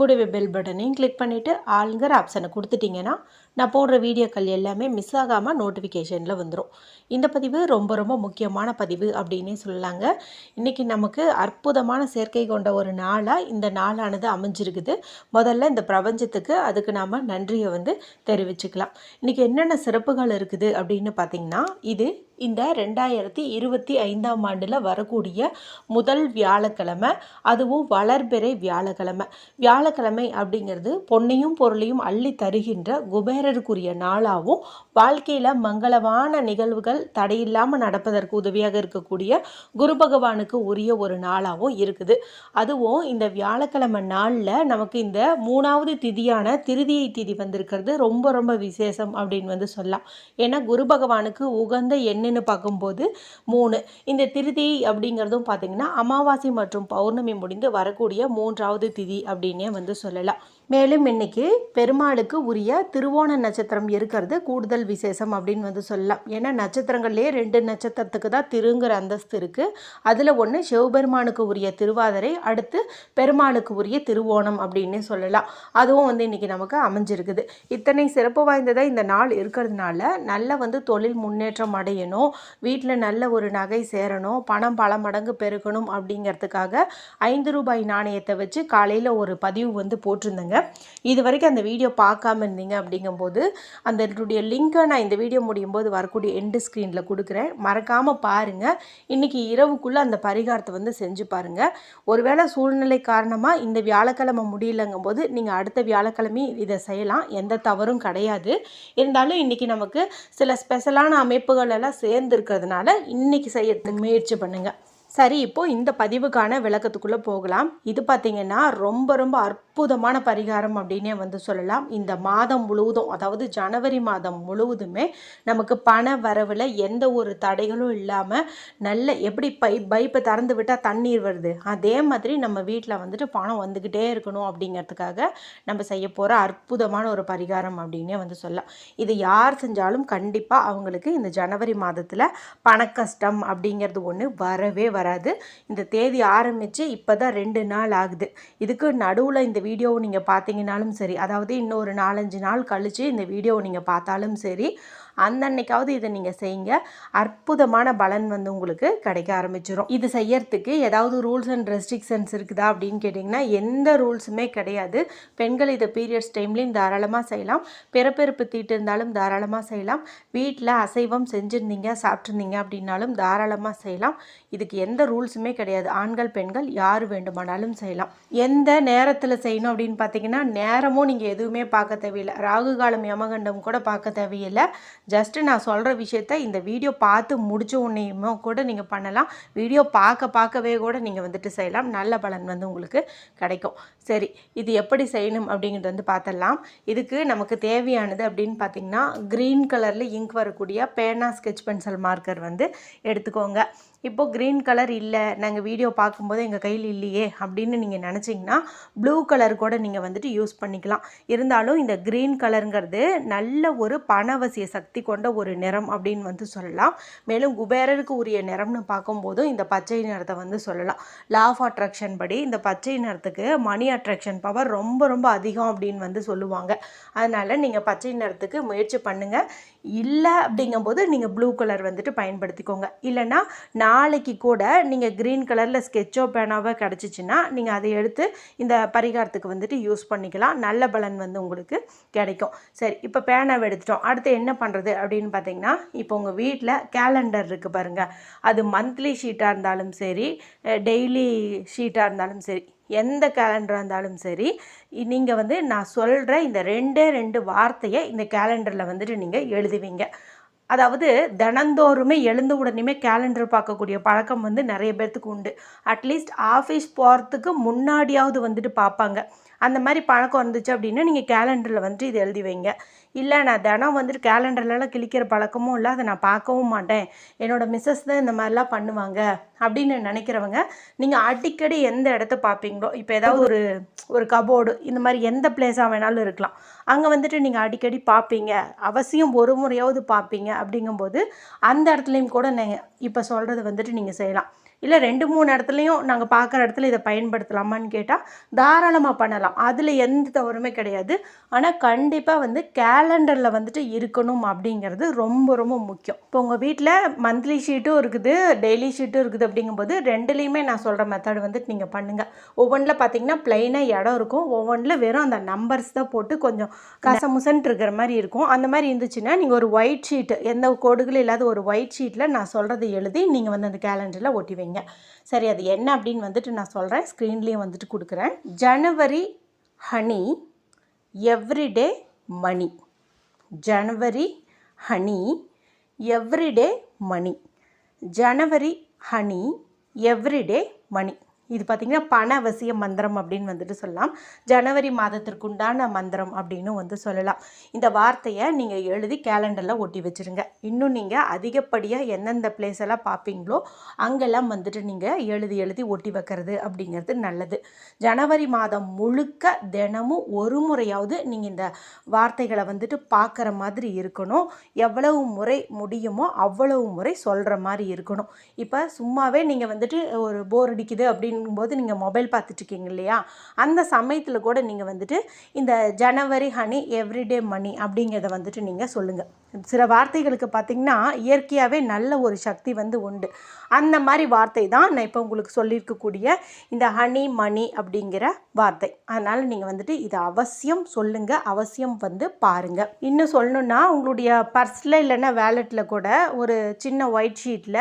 கூடவே பெல் பட்டனையும் கிளிக் பண்ணிவிட்டு ஆளுங்கிற ஆப்ஷனை கொடுத்துட்டிங்கன்னா நான் போடுற வீடியோக்கள் எல்லாமே மிஸ் ஆகாமல் நோட்டிஃபிகேஷனில் வந்துடும் இந்த பதிவு ரொம்ப ரொம்ப முக்கியமான பதிவு அப்படின்னே சொல்லலாங்க. இன்றைக்கி நமக்கு அற்புதமான சேர்க்கை கொண்ட ஒரு நாளாக இந்த நாளானது அமைஞ்சிருக்குது. முதல்ல இந்த பிரபஞ்சத்துக்கு அதுக்கு நாம் நன்றியை வந்து தெரிவிச்சுக்கலாம். இன்றைக்கி என்னென்ன சிறப்புகள் இருக்குது அப்படின்னு பார்த்திங்கன்னா இது இந்த ரெண்டாயிரத்தி இருபத்தி ஐந்தாம் ஆண்டில் வரக்கூடிய முதல் வியாழக்கிழமை அதுவும் வளர்பிறை வியாழக்கிழமை. வியாழக்கிழமை அப்படிங்கிறது பொன்னையும் பொருளையும் அள்ளி தருகின்ற குபேரருக்குரிய நாளாகவும் வாழ்க்கையில் மங்களமான நிகழ்வுகள் தடையில்லாமல் நடப்பதற்கு உதவியாக இருக்கக்கூடிய குரு பகவானுக்கு உரிய ஒரு நாளாகவும் இருக்குது. அதுவும் இந்த வியாழக்கிழமை நாளில் நமக்கு இந்த மூணாவது திதியான திருதியை திதி வந்திருக்கிறது. ரொம்ப ரொம்ப விசேஷம் அப்படின்னு வந்து சொல்லலாம். ஏன்னா குரு பகவானுக்கு உகந்த எண்ணுன்னு பார்க்கும்போது மூணு. இந்த திருதி அப்படிங்கிறதும் பார்த்திங்கன்னா அமாவாசை மற்றும் பௌர்ணமி முடிந்து வரக்கூடிய மூன்றாவது திதி அப்படின்னே வந்து சொல்லலாம். மேலும் இன்னைக்கு பெருமாளுக்கு உரிய திருவோண நட்சத்திரம் இருக்கிறது. கூடுதல் விசேஷம் அப்படின்னு வந்து சொல்லலாம். ஏன்னா நட்சத்திரங்கள்லேயே ரெண்டு நட்சத்திரத்துக்கு தான் திருங்கிற அந்தஸ்து இருக்குது அதில் ஒன்று சிவபெருமானுக்கு உரிய திருவாதிரை அடுத்து பெருமாளுக்கு உரிய திருவோணம் அப்படின்னு சொல்லலாம். அதுவும் வந்து இன்றைக்கி நமக்கு அமைஞ்சிருக்குது. இத்தனை சிறப்பு வாய்ந்ததாக இந்த நாள் இருக்கிறதுனால நல்ல வந்து தொழில் முன்னேற்றம் அடையணும். வீட்டில் நல்ல ஒரு நகை சேரணும். பணம் பல மடங்கு பெருகணும் அப்படிங்கிறதுக்காக ஐந்து ரூபாய் நாணயத்தை வச்சு காலையில் ஒரு பதிவு வந்து போட்டிருந்தேங்க. இது வரைக்கும் அந்த வீடியோ பார்க்காம இருந்தீங்க அப்படிங்கும்போது அந்த லிங்க்கை நான் இந்த வீடியோ முடியும் போது வரக்கூடிய எண்டு ஸ்க்ரீனில் கொடுக்குறேன். மறக்காமல் பாருங்கள் இன்றைக்கி இரவுக்குள்ளே அந்த பரிகாரத்தை வந்து செஞ்சு பாருங்கள் ஒருவேளை சூழ்நிலை காரணமாக இந்த வியாழக்கிழமை முடியலங்கும் போது நீங்கள் அடுத்த வியாழக்கிழமை இதை செய்யலாம். எந்த தவறும் கிடையாது. இருந்தாலும் இன்றைக்கி நமக்கு சில ஸ்பெஷலான அமைப்புகள் எல்லாம் சேர்ந்துருக்கிறதுனால இன்றைக்கி செய்யறதுக்கு முயற்சி பண்ணுங்கள் சரி இப்போது இந்த பதிவுக்கான விளக்கத்துக்குள்ளே போகலாம். இது பார்த்திங்கன்னா ரொம்ப ரொம்ப அற்புதமான பரிகாரம் அப்படின்னே வந்து சொல்லலாம். இந்த மாதம் முழுவதும் அதாவது ஜனவரி மாதம் முழுவதுமே நமக்கு பண வரவில் எந்த ஒரு தடைகளும் இல்லாமல் நல்ல எப்படி பை பைப்பை திறந்து விட்டால் தண்ணீர் வருது? அதே மாதிரி நம்ம வீட்டில் வந்துட்டு பணம் வந்துக்கிட்டே இருக்கணும் அப்படிங்கிறதுக்காக நம்ம செய்ய போகிற அற்புதமான ஒரு பரிகாரம் அப்படின்னே வந்து சொல்லலாம். இது யார் செஞ்சாலும் கண்டிப்பாக அவங்களுக்கு இந்த ஜனவரி மாதத்தில் பணக்கஷ்டம் அப்படிங்கிறது ஒன்று வரவே வராது. இந்த தேதி ஆரம்பித்து இப்போ தான் ரெண்டு நாள் ஆகுது. இதுக்கு நடுவில் இந்த வீடியோவை நீங்கள் பார்த்தீங்கனாலும் சரி அதாவது இன்னொரு நாலஞ்சு நாள் கழித்து இந்த வீடியோவை நீங்கள் பார்த்தாலும் சரி அந்தன்னைக்காவது இதை நீங்கள் செய்யுங்க. அற்புதமான பலன் வந்து உங்களுக்கு கிடைக்க ஆரம்பிச்சிடும் இது செய்யறதுக்கு ஏதாவது ரூல்ஸ் அண்ட் ரெஸ்ட்ரிக்ஷன்ஸ் இருக்குதா அப்படின்னு கேட்டிங்கன்னா எந்த ரூல்ஸுமே கிடையாது. பெண்கள் இதை பீரியட்ஸ் டைம்லேயும் தாராளமாக செய்யலாம். பிறப்பெருப்பு தீட்டு இருந்தாலும் தாராளமாக செய்யலாம். வீட்டில் அசைவம் செஞ்சுருந்தீங்க சாப்பிட்ருந்தீங்க அப்படின்னாலும் தாராளமாக செய்யலாம். இதுக்கு எந்த ரூல்ஸுமே கிடையாது. ஆண்கள் பெண்கள் யார் வேண்டுமானாலும் செய்யலாம். எந்த நேரத்தில் செய்யணும் அப்படின்னு பார்த்தீங்கன்னா நேரமும் நீங்கள் எதுவுமே பார்க்க தேவையில்லை. ராகு காலம் யமகண்டம் கூட பார்க்க தேவையில்லை. ஜஸ்ட்டு நான் சொல்கிற விஷயத்த இந்த வீடியோ பார்த்து முடிச்ச உடனேயுமே கூட நீங்கள் பண்ணலாம். வீடியோ பார்க்க பார்க்கவே கூட நீங்கள் வந்துட்டு செய்யலாம். நல்ல பலன் வந்து உங்களுக்கு கிடைக்கும். சரி இது எப்படி செய்யணும் அப்படிங்கிறது வந்து பார்த்தலாம் இதுக்கு நமக்கு தேவையானது அப்படின்னு பார்த்தீங்கன்னா க்ரீன் கலரில் இங்க் வரக்கூடிய பேனா ஸ்கெச் பென்சில் மார்க்கர் வந்து எடுத்துக்கோங்க. இப்போது க்ரீன் கலர் இல்லை நாங்கள் வீடியோ பார்க்கும்போது எங்கள் கையில் இல்லையே அப்படின்னு நீங்கள் நினச்சிங்கன்னா ப்ளூ கலர் கூட நீங்கள் வந்துட்டு யூஸ் பண்ணிக்கலாம். இருந்தாலும் இந்த க்ரீன் கலருங்கிறது நல்ல ஒரு பணவசிய சக்தி கொண்ட ஒரு நிறம் அப்படின்னு வந்து சொல்லலாம். மேலும் குபேரருக்கு உரிய நிறம்னு பார்க்கும்போதும் இந்த பச்சை நிறத்தை வந்து சொல்லலாம். லா ஆஃப் அட்ராக்ஷன் படி இந்த பச்சை நிறத்துக்கு மணி அட்ராக்ஷன் பவர் ரொம்ப ரொம்ப அதிகம் அப்படின்னு வந்து சொல்லுவாங்க. அதனால் நீங்கள் பச்சை நிறத்துக்கு முயற்சி பண்ணுங்கள் இல்லை அப்படிங்கும்போது நீங்கள் ப்ளூ கலர் வந்துட்டு பயன்படுத்திக்கோங்க. இல்லைன்னா நாளைக்கு கூட நீங்கள் க்ரீன் கலரில் ஸ்கெட்சோ பேனாவோ கிடச்சிச்சின்னா நீங்கள் அதை எடுத்து இந்த பரிகாரத்துக்கு வந்துட்டு யூஸ் பண்ணிக்கலாம். நல்ல பலன் வந்து உங்களுக்கு கிடைக்கும். சரி இப்போ பேனாவை எடுத்துட்டோம். அடுத்து என்ன பண்ணுறது அப்படின்னு பார்த்தீங்கன்னா இப்போ உங்கள் வீட்டில் கேலண்டர் இருக்குது பாருங்கள் அது மந்த்லி ஷீட்டாக இருந்தாலும் சரி டெய்லி ஷீட்டாக இருந்தாலும் சரி எந்த கேலண்டராக இருந்தாலும் சரி நீங்கள் வந்து நான் சொல்கிற இந்த ரெண்டே ரெண்டு வார்த்தையை இந்த கேலண்டரில் வந்துட்டு நீங்கள் எழுதுவீங்க. அதாவது தினந்தோறுமே எழுந்த உடனேமே கேலண்டர் பார்க்கக்கூடிய பழக்கம் வந்து நிறைய பேர்த்துக்கு உண்டு. அட்லீஸ்ட் ஆஃபீஸ் போகிறதுக்கு முன்னாடியாவது வந்துட்டு பார்ப்பாங்க. அந்த மாதிரி பழக்கம் இருந்துச்சு அப்படின்னா நீங்கள் கேலண்டரில் வந்துட்டு இது எழுதி வைங்க. இல்லை நான் தினம் வந்துட்டு கேலண்டர்லலாம் கிழிக்கிற பழக்கமும் இல்லை. அதை நான் பார்க்கவும் மாட்டேன். என்னோட மிஸ்ஸஸ் தான் இந்த மாதிரிலாம் பண்ணுவாங்க அப்படின்னு நினைக்கிறவங்க நீங்கள் அடிக்கடி எந்த இடத்த பார்ப்பீங்களோ இப்போ ஏதாவது ஒரு ஒரு கபோர்டு இந்த மாதிரி எந்த பிளேஸாக வேணாலும் இருக்கலாம். அங்கே வந்துட்டு நீங்கள் அடிக்கடி பார்ப்பீங்க. அவசியம் ஒரு முறையாவது பார்ப்பீங்க அப்படிங்கும்போது அந்த இடத்துலையும் கூட நீங்கள் இப்போ சொல்கிறது வந்துட்டு நீங்கள் செய்யலாம். இல்லை ரெண்டு மூணு இடத்துலையும் நாங்கள் பார்க்குற இடத்துல இதை பயன்படுத்தலாமான்னு கேட்டால் தாராளமாக பண்ணலாம். அதில் எந்த தவறுமே கிடையாது. ஆனால் கண்டிப்பாக வந்து கேலண்டரில் வந்துட்டு இருக்கணும் அப்படிங்கிறது ரொம்ப ரொம்ப முக்கியம். இப்போ உங்கள் வீட்டில் மந்த்லி ஷீட்டும் இருக்குது டெய்லி ஷீட்டும் இருக்குது அப்படிங்கும்போது ரெண்டுலேயுமே நான் சொல்கிற மெத்தட் வந்துட்டு நீங்கள் பண்ணுங்கள் ஒவ்வொன்றில் பார்த்தீங்கன்னா ப்ளைனாக இடம் இருக்கும். ஒவ்வொன்றில் வெறும் அந்த நம்பர்ஸ் தான் போட்டு கொஞ்சம் கசமுசன்ட்டு இருக்கிற மாதிரி இருக்கும். அந்த மாதிரி இருந்துச்சுன்னா நீங்கள் ஒரு ஒயிட் ஷீட்டு எந்த கோடுகளும் இல்லாத ஒரு ஒயிட் ஷீட்டில் நான் சொல்கிறத எழுதி நீங்கள் வந்து அந்த கேலண்டரில் ஒட்டி வைங்க. சரி அது என்ன அப்படின்னு வந்துட்டு நான் சொல்கிறேன் ஸ்க்ரீன்லேயும் வந்துட்டு கொடுக்குறேன். January honey everyday money January honey everyday money January honey everyday money இது பார்த்திங்கன்னா பணவசிய மந்திரம் அப்படின்னு வந்துட்டு சொல்லலாம். ஜனவரி மாதத்திற்குண்டான மந்திரம் அப்படின்னு வந்து சொல்லலாம். இந்த வார்த்தையை நீங்கள் எழுதி கேலண்டரில் ஒட்டி வச்சுருங்க. இன்னும் நீங்கள் அதிகப்படியாக எந்தெந்த பிளேஸ் எல்லாம் பார்ப்பீங்களோ அங்கெல்லாம் வந்துட்டு நீங்கள் எழுதி எழுதி ஒட்டி வைக்கிறது அப்படிங்கிறது நல்லது. ஜனவரி மாதம் முழுக்க தினமும் ஒரு முறையாவது நீங்கள் இந்த வார்த்தைகளை வந்துட்டு பார்க்குற மாதிரி இருக்கணும். எவ்வளவு முறை முடியுமோ அவ்வளவு முறை சொல்கிற மாதிரி இருக்கணும். இப்போ சும்மாவே நீங்கள் வந்துட்டு ஒரு போர் அடிக்குது அப்படின்னு போது நீங்கள் மொபைல் பார்த்துட்ருக்கீங்க இல்லையா? அந்த சமயத்தில் கூட நீங்கள் வந்துட்டு இந்த ஜனவரி ஹனி எவ்ரிடே மணி அப்படிங்கிறத வந்துட்டு நீங்கள் சொல்லுங்கள் சில வார்த்தைகளுக்கு பார்த்திங்கன்னா இயற்கையாகவே நல்ல ஒரு சக்தி வந்து உண்டு. அந்த மாதிரி வார்த்தை தான் நான் இப்போ உங்களுக்கு சொல்லியிருக்கக்கூடிய இந்த ஹனி மணி அப்படிங்கிற வார்த்தை. அதனால் நீங்கள் வந்துட்டு இதை அவசியம் சொல்லுங்கள் அவசியம் வந்து பாருங்கள் இன்னும் சொல்லணுன்னா உங்களுடைய பர்ஸில் இல்லைன்னா வேலெட்டில் கூட ஒரு சின்ன ஒயிட் ஷீட்டில்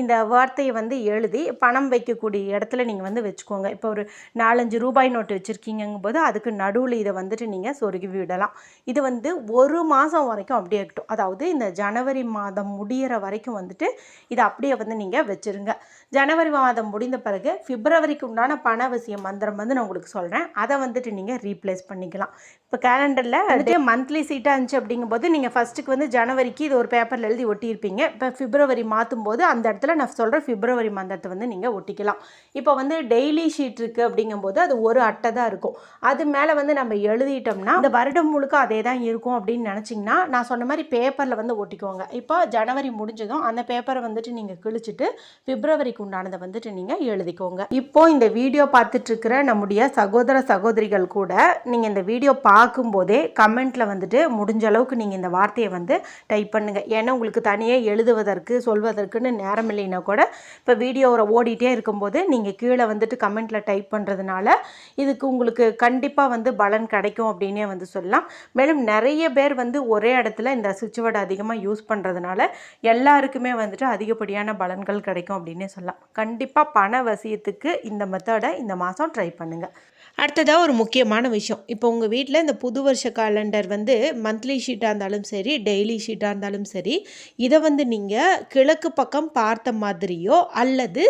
இந்த வார்த்தையை வந்து எழுதி பணம் வைக்கக்கூடிய இடத்துல நீங்கள் வந்து வச்சுக்கோங்க. இப்போ ஒரு நாலஞ்சு ரூபாய் நோட்டு வச்சுருக்கீங்கும் போது அதுக்கு நடுவில் இதை வந்துட்டு நீங்கள் சொருகி விடலாம். இது வந்து ஒரு மாதம் வரைக்கும் அப்படியே இருக்கட்டும். அதாவது இந்த ஜனவரி மாதம் முடியிற வரைக்கும் வந்துட்டு இதை அப்படியே வந்து நீங்கள் வச்சுருங்க. ஜனவரி மாதம் முடிந்த பிறகு பிப்ரவரிக்கு உண்டான பணவசிய மந்திரம் வந்து நான் உங்களுக்கு சொல்கிறேன் அதை வந்துட்டு நீங்கள் ரீப்ளேஸ் பண்ணிக்கலாம். இப்போ கேலண்டரில் வந்துட்டு மந்த்லி சீட்டாக இருந்துச்சு அப்படிங்கும்போது நீங்கள் ஃபஸ்ட்டுக்கு வந்து ஜனவரிக்கு இது ஒரு பேப்பரில் எழுதி ஒட்டியிருப்பீங்க. இப்போ பிப்ரவரி மாற்றும் போது அந்த இடத்துல நான் சொல்கிற பிப்ரவரி மந்திரத்தை வந்து நீங்கள் ஒட்டிக்கலாம். இப்போ வந்து டெய்லி ஷீட் இருக்குது அப்படிங்கும்போது அது ஒரு அட்டை தான் இருக்கும். அது மேலே வந்து நம்ம எழுதிட்டோம்னா இந்த வருடம் முழுக்க அதே தான் இருக்கும் அப்படின்னு நினச்சிங்கன்னா நான் சொன்ன மாதிரி பேப்பரில் வந்து ஒட்டிக்குவாங்க இப்போ ஜனவரி முடிஞ்சதும் அந்த பேப்பரை வந்துட்டு நீங்கள் கிழிச்சிட்டு பிப்ரவரிக்கு உண்டானதை வந்துட்டு நீங்கள் எழுதிக்கோங்க. இப்போ இந்த வீடியோ பார்த்துட்ருக்கிற நம்முடைய சகோதர சகோதரிகள் கூட நீங்கள் இந்த வீடியோ பார்க்கும்போதே கமெண்ட்டில் வந்துட்டு முடிஞ்ச அளவுக்கு நீங்கள் இந்த வார்த்தையை வந்து டைப் பண்ணுங்கள் ஏன்னா உங்களுக்கு தனியாக எழுதுவதற்கு சொல்வதற்குன்னு நேரம் இல்லைன்னா கூட இப்போ வீடியோவை ஓடிட்டே இருக்கும்போது நீங்கள் கீழே வந்துட்டு கமெண்ட்டில் டைப் பண்ணுறதுனால இதுக்கு உங்களுக்கு கண்டிப்பாக வந்து பலன் கிடைக்கும் அப்படின்னே வந்து சொல்லலாம். மேலும் நிறைய பேர் வந்து ஒரே இடத்துல இந்த சுவிட்ச் அதிகமாக யூஸ் பண்ணுறதுனால எல்லாருக்குமே வந்துட்டு அதிகப்படியான பலன்கள் கிடைக்கும் அப்படின்னே சொல்லலாம். கண்டிப்பாக பண வசியத்துக்கு இந்த மெத்தடை இந்த மாதம் ட்ரை பண்ணுங்கள் அடுத்ததாக ஒரு முக்கியமான விஷயம். இப்போ உங்கள் வீட்டில் இந்த புது வருஷ காலண்டர் வந்து மந்த்லி ஷீட்டாக இருந்தாலும் சரி டெய்லி ஷீட்டாக இருந்தாலும் சரி இதை வந்து நீங்கள் கிழக்கு பக்கம் பார்த்த மாதிரியோ அல்லது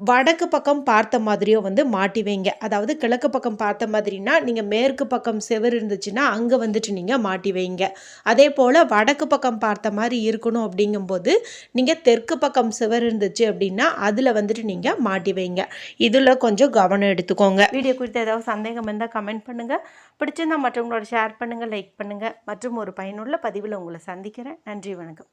வடக்கு பக்கம் பார்த்த மாதிரியோ வந்து மாட்டி வைங்க அதாவது கிழக்கு பக்கம் பார்த்த மாதிரினா நீங்கள் மேற்கு பக்கம் செவர் இருந்துச்சுன்னா அங்கே வந்துட்டு நீங்கள் மாட்டி வைங்க அதே போல் வடக்கு பக்கம் பார்த்த மாதிரி இருக்கணும் அப்படிங்கும்போது நீங்கள் தெற்கு பக்கம் செவர் இருந்துச்சு அப்படின்னா அதில் வந்துட்டு நீங்கள் மாட்டி வைங்க இதில் கொஞ்சம் கவனம் எடுத்துக்கோங்க. வீடியோ குறித்து ஏதாவது சந்தேகம் இருந்தால் கமெண்ட் பண்ணுங்கள் பிடிச்சிருந்தா மற்றவங்களோட ஷேர் பண்ணுங்கள் லைக் பண்ணுங்கள் மற்றும் ஒரு பயனுள்ள பதிவில் உங்களை சந்திக்கிறேன். நன்றி வணக்கம்.